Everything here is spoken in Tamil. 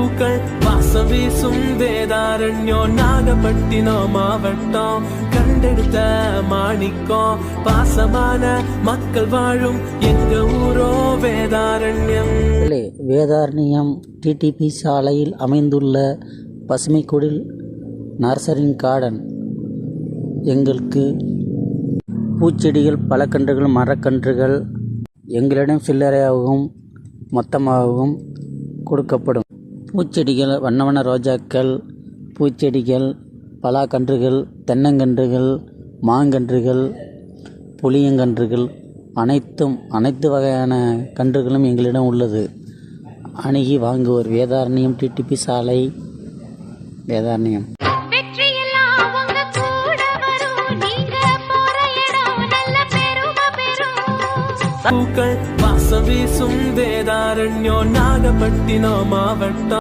பூக்கள் வாசம் வீசும் வேதாரண்யம் நாகப்பட்டினம் மாவட்டம் கண்டெடுத்த மாணிக்கம். பாசமான மக்கள் வாழும் எங்க ஊரோ வேதாரண்யம். வேதாரண்யம் டிடிபி சாலையில் அமைந்துள்ள பசுமைக்குடில் நர்சரிங் கார்டன். எங்களுக்கு பூச்செடிகள் பழக்கன்றுகள் மரக்கன்றுகள் எங்களிடம் சில்லறையாகவும் மொத்தமாகவும் கொடுக்கப்படும். பூச்செடிகள் வண்ண வண்ண ரோஜாக்கள் பூச்செடிகள் பலாக்கன்றுகள் தென்னங்கன்றுகள் மாங்கன்றுகள் புளியங்கன்றுகள் அனைத்தும் அனைத்து வகையான கன்றுகளும் எங்களிடம் உள்ளது. அணுகி வாங்குவோர் வேதாரண்யம் டிடிபி சாலை. வேதாரண்யம். பூக்கள் வாசம் வீசும் வேதாரண்யம் நாகப்பட்டினம் மாவட்டம்